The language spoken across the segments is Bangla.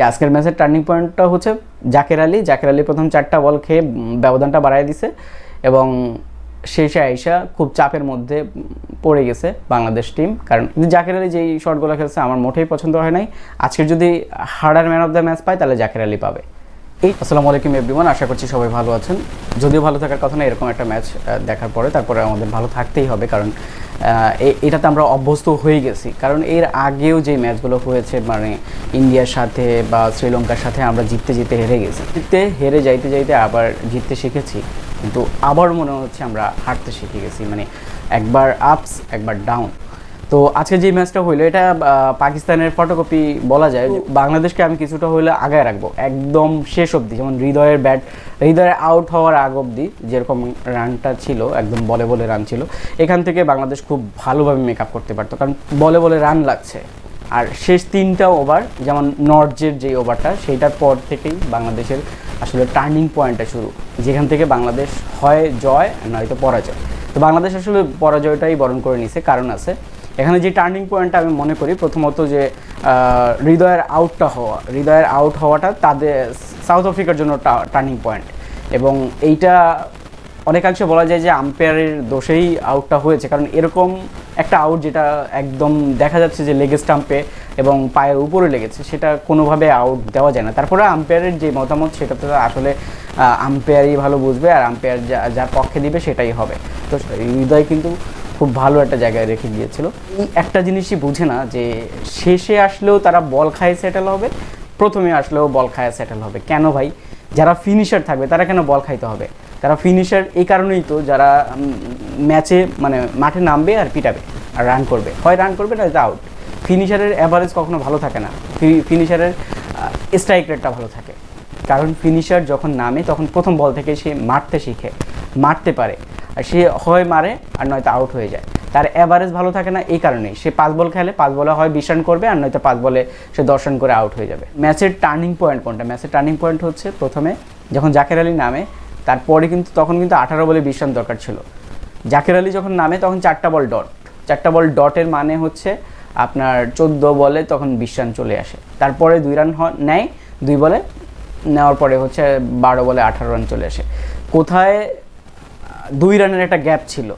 যে আজকের ম্যাচের টার্নিং পয়েন্টটা হচ্ছে জাকের আলী। জাকের আলী প্রথম চারটা বল খেয়ে ব্যবধানটা বাড়াই দিছে এবং শেষে আইসা খুব চাপের মধ্যে পড়ে গেছে বাংলাদেশ টিম কারণ জাকের আলী যেই শটগুলো খেলছে, আমার মোটেই পছন্দ হয় নাই। আজকের যদি harder man of the match পায়, তাহলে জাকের আলী পাবে। এই আসসালামু আলাইকুম এভরিওয়ান আশা করছি সবাই ভালো আছেন। যদিও ভালো থাকার কথা না, এরকম একটা ম্যাচ দেখার পরে তারপরে আমাদের ভালো থাকতেই হবে, কারণ এটাতে আমরা অভ্যস্ত হয়ে গেছি। কারণ এর আগেও যে ম্যাচগুলো হয়েছে মানে ইন্ডিয়ার সাথে বা শ্রীলঙ্কার সাথে আমরা জিততে জিততে হেরে গেছি। জিততে, হেরে যাইতে যাইতে আবার জিততে শিখেছি। কিন্তু আবার মনে হচ্ছে আমরা হারতে শিখে গেছি। মানে একবার আপস একবার ডাউন তো আজকে যে ম্যাচটা হইল এটা পাকিস্তানের ফটোকপি বলা যায় বাংলাদেশকে আমি কিছুটা হইলে আগায় রাখব একদম শেষ অবধি যেমন হৃদয়ের ব্যাট হৃদয়ের আউট হওয়ার আগ অবধি যেরকম রানটা ছিল একদম বলে বলে রান ছিল এখান থেকে বাংলাদেশ খুব ভালোভাবে মেক আপ করতে পারতো কারণ বলে বলে রান লাগছে। আর শেষ তিনটা ওভার যেমন নর্জের যে ওভারটা সেইটার পর থেকেই বাংলাদেশের আসলে টার্নিং পয়েন্টটা শুরু যেখান থেকে বাংলাদেশ হয় জয় নয়তো পরাজয়। তো বাংলাদেশ আসলে পরাজয়টাই বরণ করে নিছে কারণ আছে এখানে যে টার্নিং পয়েন্টটা আমি মনে করি, প্রথমত যে হৃদয়ের আউটটা হওয়া, হৃদয়ের আউট হওয়াটা তাদের সাউথ আফ্রিকার জন্য টার্নিং পয়েন্ট এবং এইটা অনেকাংশে বলা যায় যে আম্পায়ারের দোষেই আউটটা হয়েছে, কারণ এরকম একটা আউট যেটা একদম দেখা যাচ্ছে যে লেগ স্টাম্পে এবং পায়ের উপরে লেগেছে, সেটা কোনোভাবে আউট দেওয়া যায় না। তারপরে আম্পায়ারের যে মতামত, সেটা তো আসলে আম্পায়ারই ভালো বুঝবে, আর আম্পায়ার যা, যার পক্ষে দিবে সেটাই হবে। তো হৃদয় কিন্তু খুব ভালো একটা জায়গায় রেখে গিয়েছিল। এই একটা জিনিসই বুঝে না যে শেষে আসলেও তারা বল খায় সেটেল হবে, প্রথমে আসলেও বল খায় সেটেল হবে। কেন ভাই? যারা ফিনিশার থাকবে, তারা কেন বল খাইতে হবে? তারা ফিনিশার এই কারণেই তো যারা ম্যাচে মানে মাঠে নামবে আর পিটাবে আর রান করবে। হয় রান করবে না আউট ফিনিশারের অ্যাভারেজ কখনো ভালো থাকে না। ফিনিশারের স্ট্রাইক রেটটা ভালো থাকে। কারণ ফিনিশার যখন নামে, তখন প্রথম বল থেকে সে মারতে শিখে, মারতে পারে। সে হয় মারে আর নয়তো আউট হয়ে যায়। তার অ্যাভারেজ ভালো থাকে না, এই কারণেই। সে পাঁচ বল খেলে, পাঁচ বলে হয় বিশ রান করবে আর নয়তো পাঁচ বলে সে দশ রান করে আউট হয়ে যাবে। ম্যাচের টার্নিং পয়েন্ট কোনটা? ম্যাচের টার্নিং পয়েন্ট হচ্ছে প্রথমে যখন জাকের আলী নামে, তারপরে কিন্তু, তখন কিন্তু আঠারো বলে বিশ রান দরকার ছিল। জাকের আলী যখন নামে, তখন চারটা বল ডট চারটা বল ডটের মানে হচ্ছে আপনার চোদ্দ বলে তখন বিশ রান চলে আসে। তারপরে দুই রান নেয়, দুই বলে, নেওয়ার পরে হচ্ছে বারো বলে আঠারো রান চলে আসে। কোথায় দুই রানের একটা গ্যাপ ছিল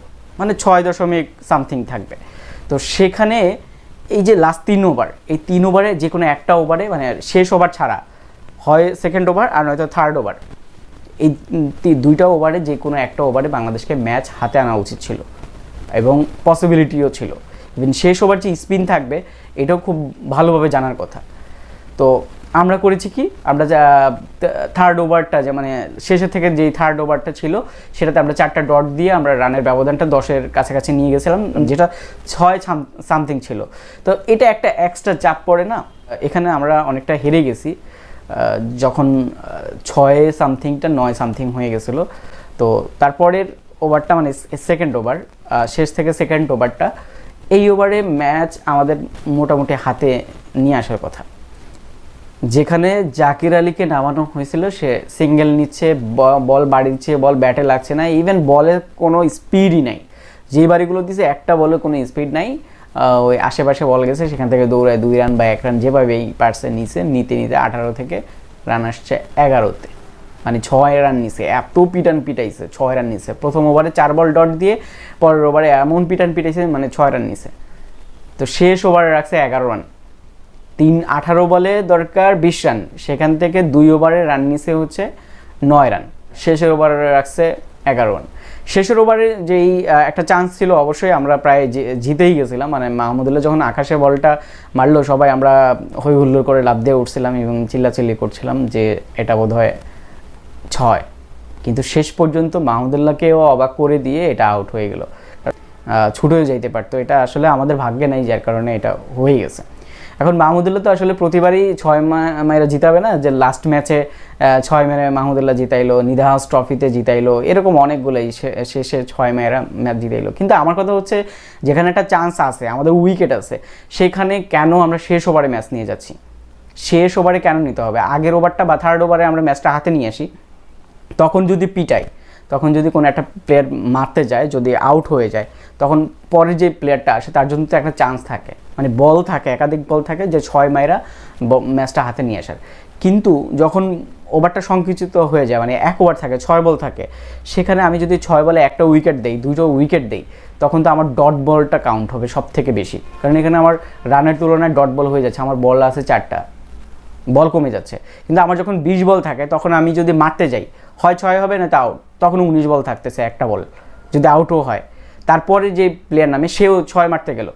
মানে ছয় দশমিক সামথিং থাকবে। তো সেখানে এই যে লাস্ট তিন ওভার এই তিন ওভারে যে কোনো একটা ওভারে মানে শেষ ওভার ছাড়া, হয় সেকেন্ড ওভার আর নয়তো থার্ড ওভার এই দুইটা ওভারে যে কোনো একটা ওভারে বাংলাদেশকে ম্যাচ হাতে আনা উচিত ছিল এবং পসিবিলিটিও ছিল। ইভেন শেষ ওভার যে স্পিন থাকবে, এটাও খুব ভালোভাবে জানার কথা। তো আমরা করেছি কি? আমরা যা থার্ড ওভারটা যে মানে শেষের থেকে যেই থার্ড ওভারটা ছিল সেটাতে আমরা চারটা ডট দিয়ে আমরা রানের ব্যবধানটা দশের কাছাকাছি নিয়ে গেছিলাম যেটা ছয় সামথিং ছিল। তো এটা একটা এক্সট্রা চাপ পড়ে না? এখানে আমরা অনেকটা হেরে গেছি। যখন ছয় সামথিংটা নয় সামথিং হয়ে গেছিল। তো তারপরের ওভারটা মানে সেকেন্ড ওভার শেষ থেকে সেকেন্ড ওভারটা এই ওভারে ম্যাচ আমাদের মোটামুটি হাতে নিয়ে আসার কথা। যেখানে জাকির আলীকে নামানো হয়েছিল, সে সিঙ্গেল নিচ্ছে বল বাড়ি দিচ্ছে, বল ব্যাটে লাগছে না ইভেন বলের কোনো স্পিডই নাই। যে বাড়িগুলো দিছে, একটা বলে কোনো স্পিড নাই। ওই আশেপাশে বল গেছে, সেখান থেকে দৌড়ায় দুই রান বা এক রান যেভাবেই পারছে নিচে নিতে নিতে আঠারো থেকে রান আসছে এগারোতে। মানে ছয় রান নিছে, এত পিটান পিটাইছে, ছয় রান নিছে। প্রথম ওভারে চার বল ডট দিয়ে, পরের ওভারে এমন পিটান পিটাইছে মানে ছয় রান নিছে। তো শেষ ওভারে রাখছে এগারো রান তিন আঠারো বলে দরকার বিশ রান। সেখান থেকে দুই ওভারে রান নিছে হচ্ছে নয় রান। শেষের ওভারে রাখছে এগারো রান। শেষের ওভারে যেই একটা চান্স ছিল, অবশ্যই আমরা প্রায় জিতেই গেছিলাম। মানে মাহমুদুল্লাহ যখন আকাশে বলটা মারলো, সবাই আমরা হই হুল্লোড় করে লাভ দিয়ে উঠছিলাম এবং চিল্লাচিল্লি করছিলাম যে এটা বোধ হয় ছয়। কিন্তু শেষ পর্যন্ত মাহমুদুল্লাহকেও অবাক করে দিয়ে এটা আউট হয়ে গেল। ছুটেও যাইতে পারতো। এটা আসলে আমাদের ভাগ্যে নাই, যার কারণে এটা হয়ে গেছে। এখন মাহমুদুল্লাহ তো আসলে প্রতিবারই ছয় মা- মাইরা জিতাবে না? যে লাস্ট ম্যাচে ছয় মেরে মাহমুদুল্লাহ জিতাইলো, নিদাহাস ট্রফিতে জিতাইলো, এরকম অনেকগুলোই শেষে ছয় মেয়েরা ম্যাচ জিতাইলো। কিন্তু আমার কথা হচ্ছে, যেখানে একটা চান্স আছে, আমাদের উইকেট আছে, সেখানে কেন আমরা শেষ ওভারে ম্যাচ নিয়ে যাচ্ছি? শেষ ওভারে কেন নিতে হবে? আগের ওভারটা বা থার্ড ওভারে আমরা ম্যাচটা হাতে নিয়ে আসি। তখন যদি পিটাই, তখন যদি কোনো একটা প্লেয়ার মারতে যায়, যদি আউট হয়ে যায়, তখন পরে যে প্লেয়ারটা আসে, তার জন্য তো একটা চান্স থাকে। মানে বল থাকে, একাধিক বল থাকে যে ছয় মাইরা ব- ম্যাচটা হাতে নিয়ে আসার। কিন্তু যখন ওভারটা সংকুচিত হয়ে যায় মানে এক ওভার থাকে, ছয় বল থাকে, সেখানে আমি যদি ছয় বলে একটা উইকেট দেই, দুটো উইকেট দেই, তখন তো আমার ডট বলটা কাউন্ট হবে সব থেকে বেশি। কারণ এখানে আমার রানের তুলনায় ডট বল হয়ে যাচ্ছে, আমার বল আছে চারটা। বল কমে যাচ্ছে। কিন্তু আমার যখন বিশ বল থাকে, তখন আমি যদি মারতে যাই, হয় ছয় হবে না, তা আউট তখন উনিশ বল থাকতেছে একটা বল। যদি আউটও হয়। তারপরে যে প্লেয়ার নামে, সেও ছয় মারতে গেল।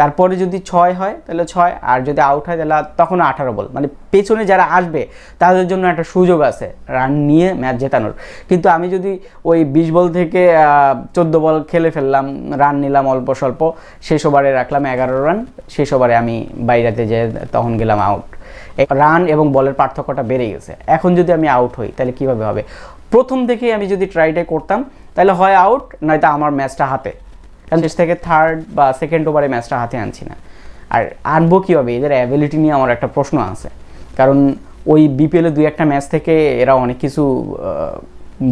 তারপরে যদি ছয় হয়, তাহলে ছয়, আর যদি আউট হয়, তাহলে তখন আঠারো বল। মানে পেছনে যারা আসবে, তাদের জন্য একটা সুযোগ আছে রান নিয়ে ম্যাচ জেতানোর। কিন্তু আমি যদি ওই বিশ বল থেকে চোদ্দ বল খেলে ফেললাম রান নিলাম অল্প স্বল্প, শেষ ওভারে রাখলাম এগারো রান শেষ ওভারে আমি বাইরেতে যে তখন গেলাম আউট রান এবং বলের পার্থক্যটা বেড়ে গেছে। এখন যদি আমি আউট হই, তাহলে কীভাবে হবে? প্রথম থেকেই আমি যদি ট্রাইটাই করতাম, তাহলে হয় আউট নয়তো আমার ম্যাচটা হাতে। কারণ শেষ থেকে থার্ড বা সেকেন্ড ওভারে ম্যাচটা হাতে আনছি না। আর আনব কীভাবে? এদের অ্যাবিলিটি নিয়ে আমার একটা প্রশ্ন আছে। কারণ ওই বিপিএলে দুই একটা ম্যাচ থেকে এরা অনেক কিছু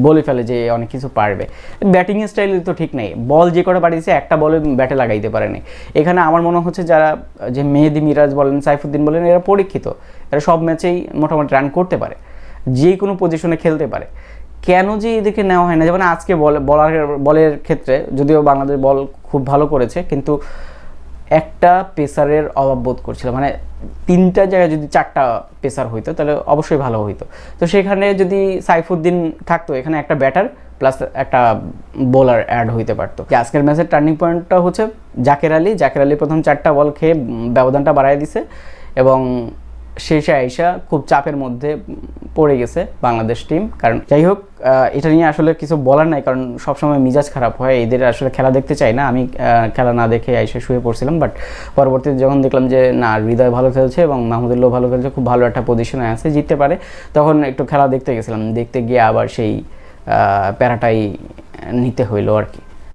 বলে ফেলে যে অনেক কিছু পারবে। ব্যাটিং স্টাইল তো ঠিক নেই। বল যে কটা পাঠিয়েছে একটা বলে ব্যাটে লাগাইতে পারেনি এখানে আমার মনে হচ্ছে যারা, যে মেহেদি মিরাজ বলেন, সাইফুদ্দিন বলেন, এরা পরীক্ষিত। এরা সব ম্যাচেই মোটামুটি রান করতে পারে। যে কোনো পজিশনে খেলতে পারে। কেন যে এদেরকে নেওয়া হয় না? যেমন আজকে বল, বলার, বলের ক্ষেত্রে যদিও বাংলাদেশ বল খুব ভালো করেছে, কিন্তু একটা পেসারের অভাব বোধ করছিল। মানে তিনটা জায়গায় যদি চারটা পেসার হইতো, তাহলে অবশ্যই ভালো হইতো। তো সেখানে যদি সাইফুদ্দিন থাকতো, এখানে একটা ব্যাটার প্লাস একটা বোলার অ্যাড হইতে পারতো। আজকের ম্যাচের টার্নিং পয়েন্টটা হচ্ছে জাকের আলী। জাকের আলী প্রথম চারটা বল খেয়ে ব্যবধানটা বাড়াই দিছে এবং শেষে আইসা খুব চাপের মধ্যে পড়ে গেছে বাংলাদেশ টিম কারণ যাই হোক এটা নিয়ে আসলে কিছু বলার নাই, কারণ সবসময় মিজাজ খারাপ হয়, এদের আসলে খেলা দেখতে চাই না। আমি খেলা না দেখে আইসা শুয়ে পড়ছিলাম বাট পরবর্তীতে যখন দেখলাম যে, না, হৃদয় ভালো খেলছে এবং মাহমুদুল্লাহ ভালো খেলছে, খুব ভালো একটা পজিশনে আছে, জিততে পারে, তখন একটু খেলা দেখতে গেছিলাম। দেখতে গিয়ে আবার সেই প্যারাটাই নিতে হইল আর কি।